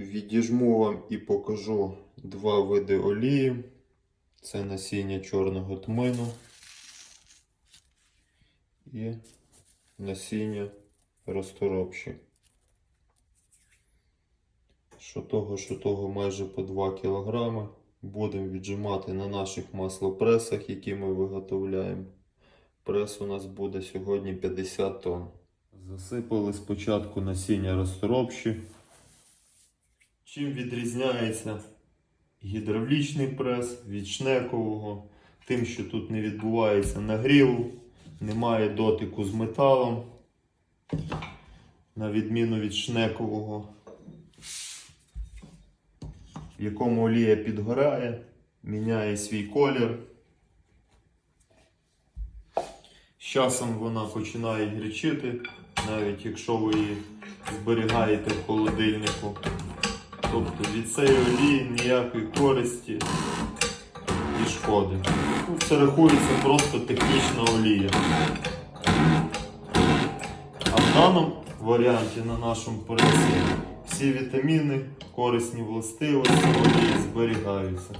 Відіжму вам і покажу два види олії. Це насіння чорного тмину і насіння розторопші. Що того, що того майже по 2 кг. Будемо віджимати на наших маслопресах, які ми виготовляємо. Прес у нас буде сьогодні 50 тонн. Засипали спочатку насіння розторопші. Чим відрізняється гідравлічний прес від шнекового? Тим, що тут не відбувається нагріву, немає дотику з металом, на відміну від шнекового, в якому олія підгорає, міняє свій колір. З часом вона починає гречити, навіть якщо ви її зберігаєте в холодильнику. Тобто від цієї олії ніякої користі і шкоди. Ну, Це рахується просто технічна олія. А в даному варіанті на нашому пресі всі вітаміни, корисні властивості олії зберігаються.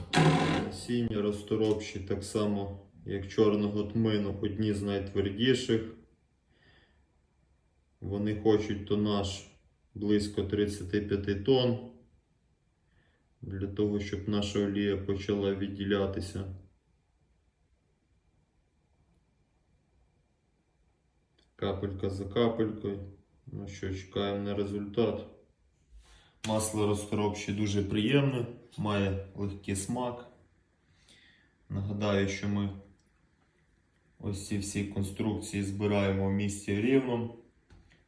Насіння розторопші так само, як чорного тмину, одні з найтвердіших. Вони хочуть тонаж близько 35 тонн для того, щоб наша олія почала відділятися. Капелька за капелькою. Ну що, чекаємо на результат. Масло розторопші дуже приємне, має легкий смак. Нагадаю, що ми ось ці всі конструкції збираємо в місті Рівному.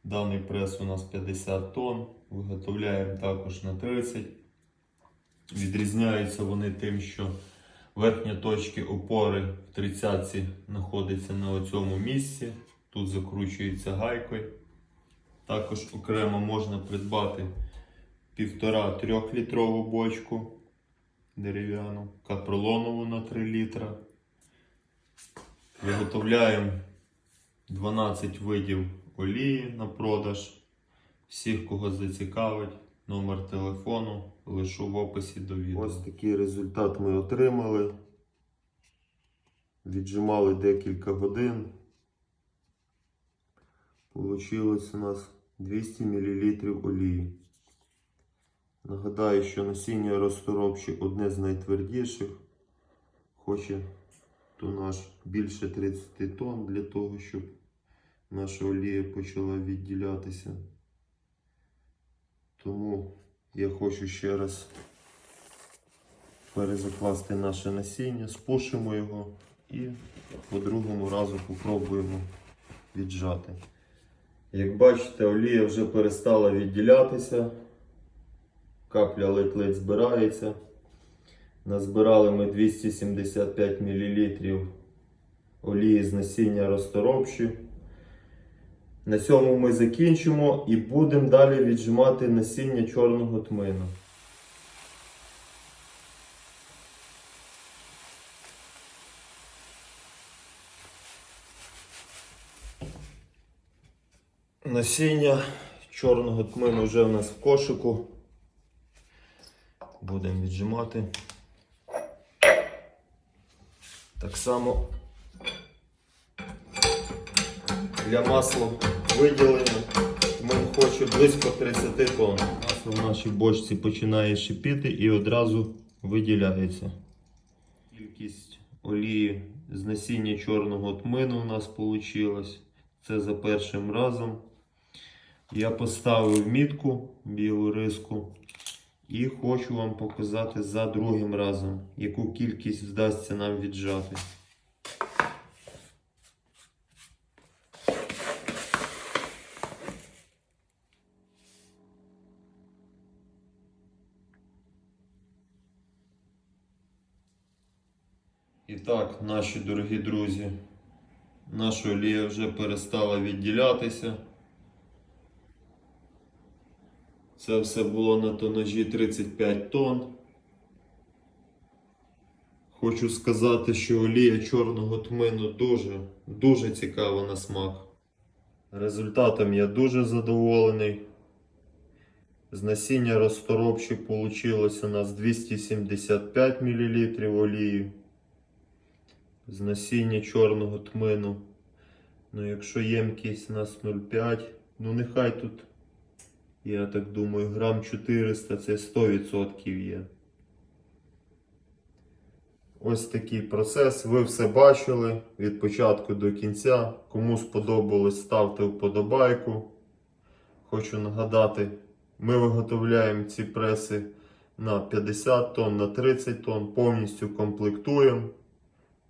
Даний прес у нас 50 тонн, виготовляємо також на 30. Відрізняються вони тим, що верхня точка опори в 30 знаходиться на цьому місці. Тут закручується гайкою. Також окремо можна придбати 1,5-3 літрову бочку дерев'яну, капролонову на 3 літра. Виготовляємо 12 видів олії на продаж. Всіх, кого зацікавить, номер телефону лишу в описі до відео. Ось такий результат ми отримали. Віджимали декілька годин. Получилось у нас 200 мл олії. Нагадаю, що насіння розторопші одне з найтвердіших. Хоче тонаж більше 30 тонн для того, щоб наша олія почала відділятися. Тому я хочу ще раз перезакласти наше насіння, спушимо його і по другому разу попробуємо віджати. Як бачите, олія вже перестала відділятися. Капля ледь-ледь збирається. Назбирали ми 275 мл олії з насіння розторопші. На цьому ми закінчимо і будемо далі віджимати насіння чорного тмину. Насіння чорного тмину вже в нас в кошику. Будемо віджимати. Так само для масла виділення тмин хоче близько 30 тонн. Масло в нашій бочці починає шипіти і одразу виділяється. Кількість олії з насіння чорного тмину у нас вийшло. Це за першим разом. Я поставив мітку білу риску і хочу вам показати за другим разом, яку кількість вдасться нам віджати. І так, наші дорогі друзі, наша олія вже перестала відділятися. Це все було на тонажі 35 тонн. Хочу сказати, що олія чорного тмину дуже, дуже цікава на смак. Результатом я дуже задоволений. З насіння розторопші вийшло у нас 275 мл олії. З насіння чорного тмину. Ну, якщо ємкість у нас 0,5, ну нехай тут, я так думаю, грам 400 це 100% є. Ось такий процес. Ви все бачили від початку до кінця. Кому сподобалось, ставте вподобайку. Хочу нагадати, ми виготовляємо ці преси на 50 тонн, на 30 тонн, повністю комплектуємо.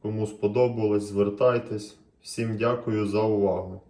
Кому сподобалось, звертайтесь. Всім дякую за увагу.